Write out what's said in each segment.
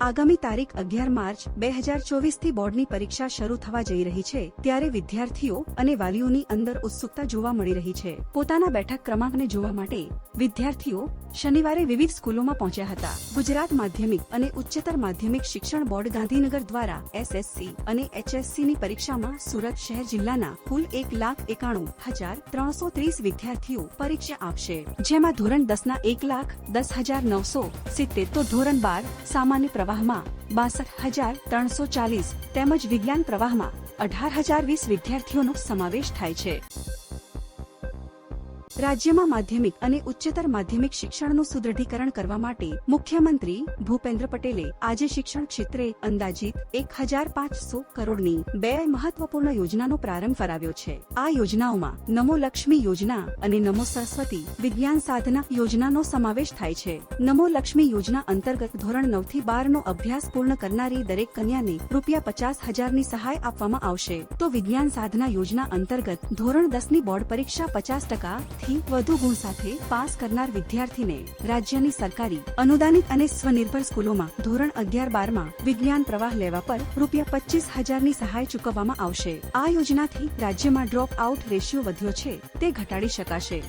આગામી તારીખ અગિયાર માર્ચ બે હજાર ચોવીસથી બોર્ડની પરીક્ષા શરૂ થવા જઈ રહી છે, ત્યારે વિદ્યાર્થીઓ અને વાલીઓની અંદર ઉત્સુકતા જોવા મળી રહી છે. પોતાના બેઠક ક્રમાંકને જોવા માટે વિદ્યાર્થીઓ શનિવારે વિવિધ સ્કૂલોમાં પહોંચ્યા હતા. ગુજરાત માધ્યમિક અને ઉચ્ચતર માધ્યમિક શિક્ષણ બોર્ડ ગાંધીનગર દ્વારા એસએસસી અને એચએસસી ની પરીક્ષામાં સુરત શહેર જિલ્લાના કુલ એક લાખ એકાણું હજાર ત્રણસો ત્રીસ વિદ્યાર્થીઓ પરીક્ષા આપશે. જેમાં ધોરણ દસ ના એક લાખ દસ હજાર નવસો સિત્તેર તો ધોરણ બાર સામાન્ય પ્રવાહમાં બાસઠ હજાર ત્રણસો ચાલીસ તેમજ વિજ્ઞાન પ્રવાહમાં અઢાર હજાર વીસ વિદ્યાર્થીઓનો સમાવેશ થાય છે. રાજ્યમાં માધ્યમિક અને ઉચ્ચતર માધ્યમિક શિક્ષણનું સુદૃઢીકરણ કરવા માટે મુખ્યમંત્રી ભૂપેન્દ્ર પટેલે આજે શિક્ષણ ક્ષેત્રે અંદાજિત એક હજાર પાંચસો કરોડની બે મહત્વપૂર્ણ યોજનાનો પ્રારંભ કરાવ્યો છે. આ યોજનાઓમાં નમો લક્ષ્મી યોજના અને નમો સરસ્વતી વિજ્ઞાન સાધના યોજનાનો સમાવેશ થાય છે. નમો લક્ષ્મી યોજના અંતર્ગત ધોરણ નવથી બાર નો અભ્યાસ પૂર્ણ કરનારી દરેક કન્યાને રૂપિયા પચાસ હજારની સહાય આપવામાં આવશે. તો વિજ્ઞાન સાધના યોજના અંતર્ગત ધોરણ દસની બોર્ડ પરીક્ષા પચાસ ટકા થી વધુ ગુણ સાથે પાસ કરનાર વિદ્યાર્થીને રાજ્યની સરકારી, અનુદાનિત અને સ્વનિર્ભર સ્કૂલોમાં ધોરણ અગિયાર બારમાં વિજ્ઞાન પ્રવાહ લેવા પર રૂપિયા પચીસ હજારની સહાય ચૂકવવામાં આવશે. આ યોજનાથી રાજ્યમાં ડ્રોપ આઉટ રેશિયો વધ્યો છે, તે ઘટાડી શકાશે.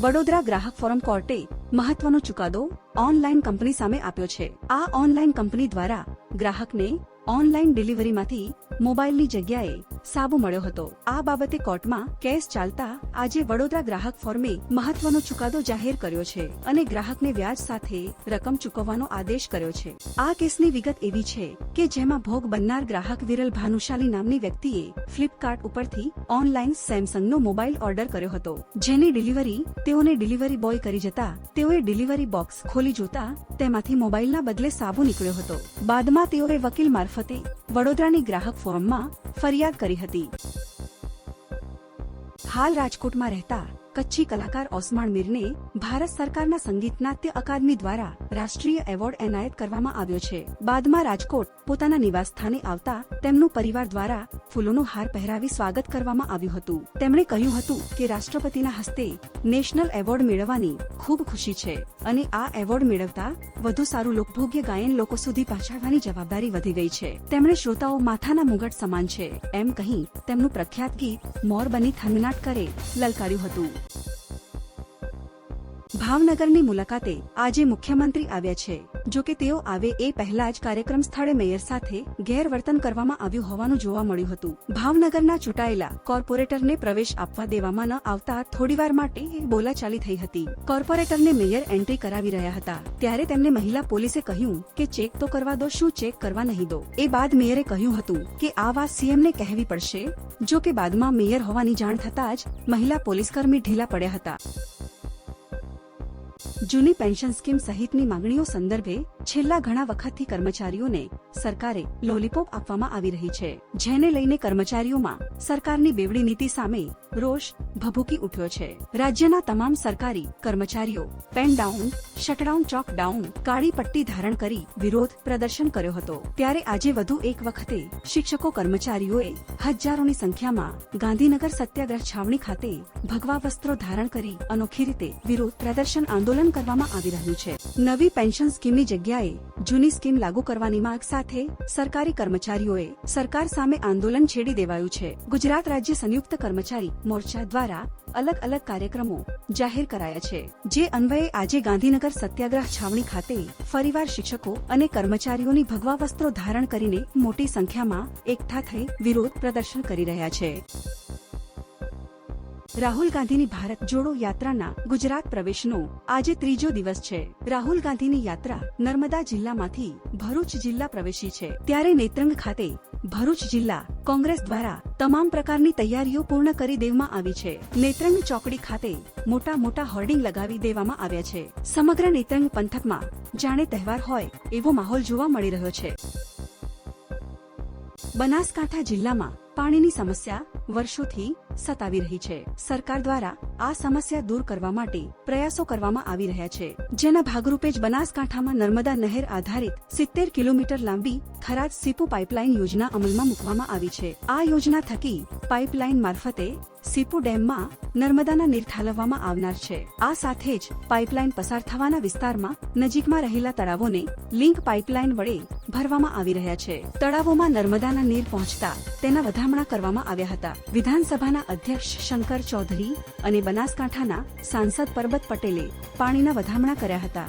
વડોદરા ગ્રાહક ફોરમ કોર્ટે મહત્વનો ચુકાદો ઓનલાઈન કંપની સામે આપ્યો છે. આ ઓનલાઈન કંપની દ્વારા ગ્રાહકને ઓનલાઈન ડિલિવરીમાંથી મોબાઈલની જગ્યાએ સાબુ મળ્યો હતો. આ બાબતે કોર્ટમાં કેસ ચાલતા આજે વડોદરા ગ્રાહક ફોર્મે મહત્વનો ચુકાદો જાહેર કર્યો છે અને ગ્રાહકને વ્યાજ સાથે રકમ ચૂકવવાનો આદેશ કર્યો છે. આ કેસની વિગત એવી છે કે જેમાં ભોગ બનનાર ગ્રાહક વિરલ ભાનુશાલી નામની વ્યક્તિએ ફ્લિપકાર્ટ ઉપરથી ઓનલાઈન સેમસંગનો મોબાઈલ ઓર્ડર કર્યો હતો. જેની ડિલિવરી તેઓને ડિલિવરી બોય કરી જતા તેઓએ ડિલિવરી બોક્સ ખોલી જોતા તેમાંથી મોબાઈલના બદલે સાબુ નીકળ્યો હતો. બાદમાં તેઓએ વકીલ મારફતે વડોદરાની ગ્રાહક ફોરમમાં ફરિયાદ કરી હતી. હાલ રાજકોટમાં રહેતા કચ્છી કલાકાર ઓસમાણ મીરને ભારત સરકારના સંગીત નાટ્ય અકાદમી દ્વારા રાષ્ટ્રીય એવોર્ડ એનાયત કરવામાં આવ્યો છે. બાદમાં રાજકોટ પોતાના નિવાસસ્થાને આવતા તેમનું પરિવાર દ્વારા ફૂલોનો હાર પહેરાવી સ્વાગત કરવામાં આવ્યું હતું. તેમણે કહ્યું હતું કે રાષ્ટ્રપતિના હસ્તે નેશનલ એવોર્ડ મેળવવાની ખૂબ ખુશી છે અને આ એવોર્ડ મેળવતા વધુ સારું લોકભોગ્ય ગાયન લોકો સુધી પહોંચાડવાની જવાબદારી વધી ગઈ છે. તેમણે શ્રોતાઓ માથાના મુગટ સમાન છે એમ કહી તેમનું પ્રખ્યાત ગીત મોર બની થનનાટ કરે લલકાર્યું હતું. ભાવનગરની મુલાકાતે આજે મુખ્યમંત્રી આવ્યા છે. જો કે તેઓ આવે એ પહેલા જ કાર્યક્રમ સ્થળે મેયર સાથે ગેરવર્તન કરવામાં આવ્યું હોવાનું જોવા મળ્યું હતું. ભાવનગરના ચૂંટાયેલા કોર્પોરેટરને પ્રવેશ આપવા દેવામાં ન આવતા થોડીવાર માટે બોલાચાલી થઈ હતી. કોર્પોરેટરને મેયર એન્ટ્રી કરાવી રહ્યા હતા. ત્યારે તેમને મહિલા પોલીસે કહ્યું કે ચેક તો કરવા દો, શું ચેક કરવા નહીં દો. એ બાદ મેયરે કહ્યું હતું કે આ વાત સીએમને કહેવી પડશે. જો કે બાદમાં મેયર હોવાની જાણ થતાં જ મહિલા પોલીસકર્મી ઢીલા પડ્યા હતા. જૂની પેન્શન સ્કીમ સહિતની માંગણીઓ સંદર્ભે છેલ્લા ઘણા વખતથી કર્મચારીઓને સરકારે લોલીપોપ આપવામાં આવી રહી છે, જેને લઈને કર્મચારીઓમાં સરકારની બેવડી નીતિ સામે રોષ ભભૂકી ઉઠ્યો છે. રાજ્યના તમામ સરકારી કર્મચારીઓ pen down shutdown chalk down કાળી પટ્ટી ધારણ કરી વિરોધ પ્રદર્શન કર્યો હતો. ત્યારે આજે વધુ એક વખતે શિક્ષકો કર્મચારીઓએ હજારોની સંખ્યામાં ગાંધીનગર સત્યાગ્રહ છાવણી ખાતે ભગવા વસ્ત્રો ધારણ કરી અનોખી રીતે વિરોધ પ્રદર્શન આંદોલન કરવામાં આવી રહ્યું છે. નવી પેન્શન સ્કીમની જગ્યાએ જૂની સ્કીમ લાગુ કરવાની માંગ સાથે સરકારી કર્મચારીઓએ સરકાર સામે આંદોલન છેડી દેવાયું છે. ગુજરાત રાજ્ય સંયુક્ત કર્મચારી મોરચા દ્વારા અલગ અલગ કાર્યક્રમો જાહેર કરાયા છે, જે અન્વયે આજે ગાંધીનગર સત્યાગ્રહ છાવણી ખાતે ફરીવાર શિક્ષકો અને કર્મચારીઓની ભગવા વસ્ત્રો ધારણ કરીને મોટી સંખ્યામાં એકઠા થઈ વિરોધ પ્રદર્શન કરી રહ્યા છે. રાહુલ ગાંધીની ભારત જોડો યાત્રાના ગુજરાત પ્રવેશનો આજે ત્રીજો દિવસ છે. રાહુલ ગાંધીની યાત્રા નર્મદા જિલ્લામાંથી ભરૂચ જિલ્લા પ્રવેશી છે. ત્યારે નેત્રંગ ખાતે ભરૂચ જિલ્લા કોંગ્રેસ દ્વારા તમામ પ્રકારની તૈયારીઓ પૂર્ણ કરી દેવામાં આવી છે. નેત્રંગ ચોકડી ખાતે મોટા મોટા હોર્ડિંગ લગાવી દેવામાં આવ્યા છે. સમગ્ર નેત્રંગ પંથકમાં જાણે તહેવાર હોય એવો માહોલ જોવા મળી રહ્યો છે. બનાસકાંઠા જિલ્લામાં પાણીની સમસ્યા વર્ષોથી સતાવી રહી છે. સરકાર દ્વારા આ સમસ્યા દૂર કરવા માટે પ્રયાસો કરવામાં આવી રહ્યા છે. જેના ભાગરૂપે જ બનાસકાંઠામાં નર્મદા નહેર આધારિત સિત્તેર કિલોમીટર લાંબી થરાદ સીપુ પાઇપલાઇન યોજના અમલમાં મૂકવામાં આવી છે. આ યોજના થકી પાઇપલાઇન મારફતે સીપુ ડેમમાં નર્મદાના નીર ઠાલવવામાં આવનાર છે. આ સાથે જ પાઇપલાઇન પસાર થવાના વિસ્તારમાં નજીકમાં રહેલા તળાવોને લિંક પાઇપલાઇન વડે ભરવામાં આવી રહ્યા છે. તળાવોમાં નર્મદાના નીર પહોંચતા તેના વધામણા કરવામાં આવ્યા હતા. વિધાનસભાના અધ્યક્ષ શંકર ચૌધરી અને બનાસકાંઠાના સાંસદ પરબત પટેલે પાણીના વધામણા કર્યા હતા.